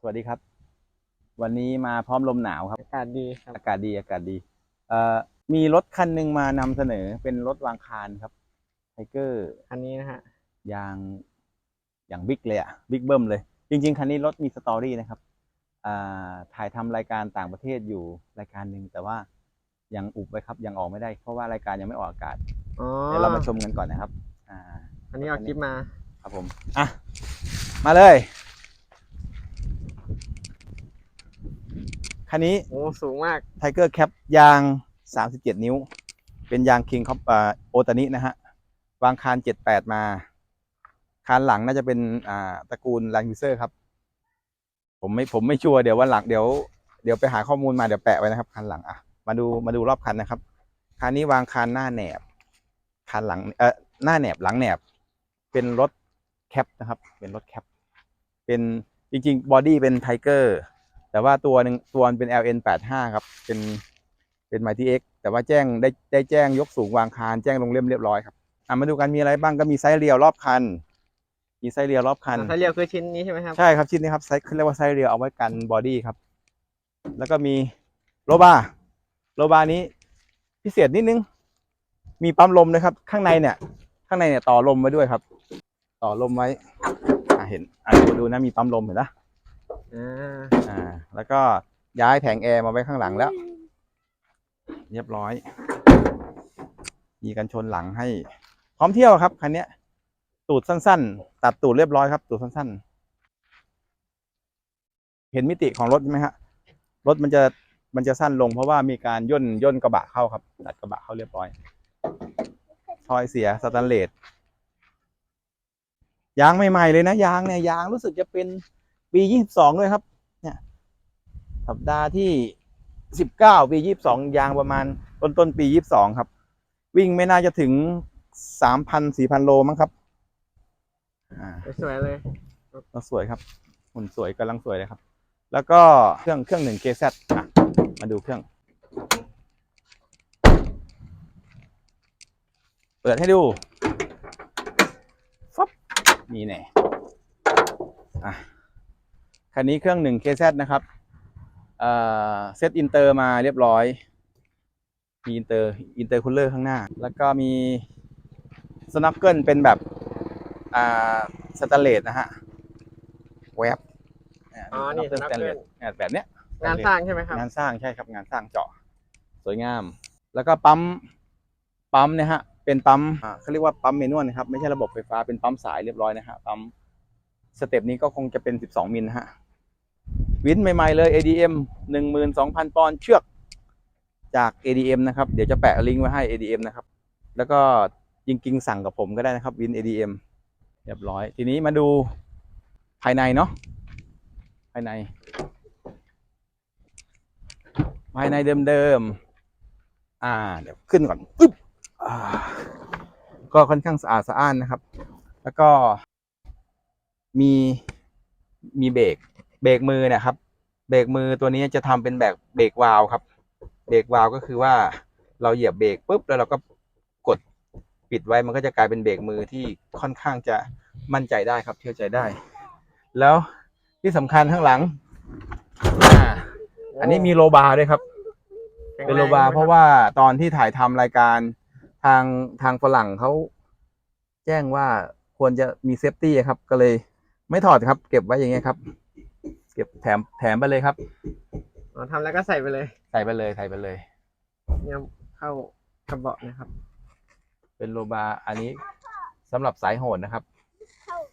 สวัสดีครับ วันนี้มาพร้อมลมหนาวครับ อากาศดีครับ อากาศดีอากาศดี เอ่อ มีรถคันหนึ่งมานำเสนอเป็นรถวางคารครับไทเกอร์อันนี้นะฮะยางอย่างบิ๊กเลยอะบิ๊กเบิ้มเลย จริง ๆ คันนี้รถมีสตอรี่นะครับอ่าถ่ายทำรายการต่างประเทศอยู่รายการหนึ่งแต่ว่ายังอุบไว้ครับยังออกไม่ได้ เพราะว่ารายการยังไม่ออกอากาศอ๋อเดี๋ยวเรามาชมกันก่อนนะครับ อ่าอันนี้เอาคลิปมา ครับผม อะ มาเลย คันนี้โอ้สูงมาก ไทเกอร์แคปยาง 37 นิ้ว เป็นยางคิงคอปโอตานินะฮะ วางคาน 78 มา คานหลังน่าจะเป็นอ่าตระกูลแรงยูเซอร์ครับ ผมไม่ผมไม่ชัวร์เดี๋ยววันหลังเดี๋ยวเดี๋ยวไปหาข้อมูลมาเดี๋ยวแปะไว้นะครับคันหลังอะมาดูมาดูรอบคันนะครับคันนี้วางคานหน้าแหนบคันหลังเอ่อหน้าแหนบหลังแหนบ เป็นรถ แคปนะครับ เป็นรถแคป เป็นจริงๆบอดี้เป็นไทเกอร์แต่ว่าตัวหนึ่งตัวมันเป็น LN 85 ครับ เป็นเป็น Mighty X แต่ว่าแจ้งได้ได้แจ้งยกสูงวางคานแจ้งลงเล่มเรียบร้อยครับอะมาดูกันมีอะไรบ้างก็มีไซส์เรียวรอบคัน มีไซส์เรียวรอบคันถ้าเรียวคือชิ้นนี้ใช่ไหมครับใช่ครับชิ้นนี้ครับไซส์เขาเรียกว่าไซส์เรียวเอาไว้กันบอดี้ครับ แล้วก็มีโลบาโลบานี้พิเศษนิดนึง มีปั๊มลมนะครับ ข้างในเนี่ย ข้างในเนี่ยต่อลมไว้ด้วยครับ ต่อลมไว้อ่าเห็นอะดูดูนะมีปั๊มลมเห็นนะอ่าอ่า แล้วก็ย้ายแผงแอร์มาไว้ข้างหลังแล้ว เรียบร้อย มีกันชนหลังให้ พร้อมเที่ยวครับคันเนี้ยตูดสั้น ๆ ตัดตูดเรียบร้อยครับ ตูดสั้น ๆ เห็นมิติของรถไหมฮะรถมันจะมันจะสั้นลงเพราะว่ามีการย่นย่นกระบะเข้าครับตัดกระบะเข้าเรียบร้อยทอยเสียสแตนเลส ยางใหม่ๆเลยนะยางเนี่ยยางรู้สึกจะเป็นปียี่สิบสองเลยครับ เนี่ย สัปดาห์ที่สิบเก้าปียี่สิบสองยางประมาณต้นต้นๆปียี่สิบสองครับ วิ่งไม่น่าจะถึงสามพันสี่พันโลมั้งครับอ่าสวยๆเลยก็สวยครับหุ่นสวยกำลังสวยเลยครับ แล้วก็เครื่องเครื่องหนึ่งเกซอะมาดูเครื่อง เปิดให้ดูฟับ มีแน่อะคันนี้เครื่องหนึ่ง KZ นะครับเอ่อเซตอินเตอร์มาเรียบร้อย มีอินเตอร์อินเตอร์คูลเลอร์ข้างหน้า แล้วก็มีสนับเกิลเป็นแบบอ่าสแตนเลสนะฮะแวบอ๋อนี่สแตนเลส snorkel แบบเนี้ยงานสร้างใช่ไหมครับ งานสร้างใช่ครับงานสร้างเจาะ สวยงาม แล้วก็ปั๊มปั๊มเนี่ยฮะ เป็นปั๊มอ่าเขาเรียกว่าปั๊มเมนวลนะครับไม่ใช่ระบบไฟฟ้าเป็นปั๊มสายเรียบร้อยนะฮะปั๊มสเต็ปนี้ก็คงจะเป็น 12 มิลนะฮะวินใหม่ ๆ เลย ADM 12,000 ปอนด์เชือกจาก ADM นะครับ เดี๋ยวจะแปะลิงก์ไว้ให้ ADM นะครับ แล้วก็จริงๆสั่งกับผมก็ได้นะครับวิน ADM เรียบร้อย ทีนี้มาดูภายในเนาะภายใน ภายในเดิมๆอ่า เดี๋ยวขึ้นก่อนปึ๊บอ่า ก็ค่อนข้างสะอาดสะอ้านนะครับ แล้วก็มีมีเบรกเบรกมือนะครับ เบรกมือตัวนี้จะทำเป็นแบบเบรกวาล์วครับเบรกวาล์วก็คือว่าเราเหยียบเบรกปุ๊บแล้วเราก็กดปิดไว้มันก็จะกลายเป็นเบรกมือที่ค่อนข้างจะมั่นใจได้ครับเชื่อใจได้ แล้วที่สำคัญข้างหลังอ่าอันนี้มีโลบาร์ด้วยครับ เป็นโลบาร์เพราะว่าตอนที่ถ่ายทำรายการ ทางทางฝรั่งเขาแจ้งว่าควรจะมีเซฟตี้ครับ ก็เลยไม่ถอดครับ เก็บไว้อย่างเงี้ยครับ เก็บแถมแถมไปเลยครับอ๋อทำแล้วก็ใส่ไปเลย ใส่ไปเลยใส่ไปเลย เนี่ยเข้ากระเบาะนะครับ เป็นโลบาร์อันนี้สำหรับสายโหดนะครับ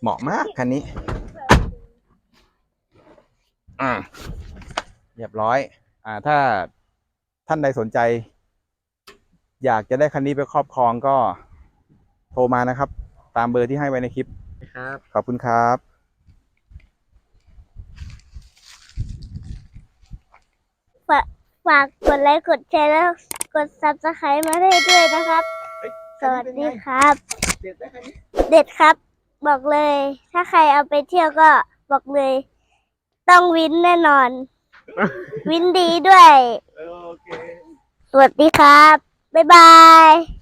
เหมาะมากคันนี้ อ่าเรียบร้อย อ่าถ้าท่านใดสนใจ อยากจะได้คันนี้ไปครอบครองก็โทรมานะครับ ตามเบอร์ที่ให้ไว้ในคลิป ครับขอบคุณครับฝากฝากกดไลค์กดแชร์แล้วกดซับสไครต์มาให้ด้วยนะครับ สวัสดีครับ เด็ดไหมคเด็ดครับ บอกเลย ถ้าใครเอาไปเที่ยวก็บอกเลย ต้องวินแน่นอน วินดีด้วยสวัสดีครับ บ๊ายบาย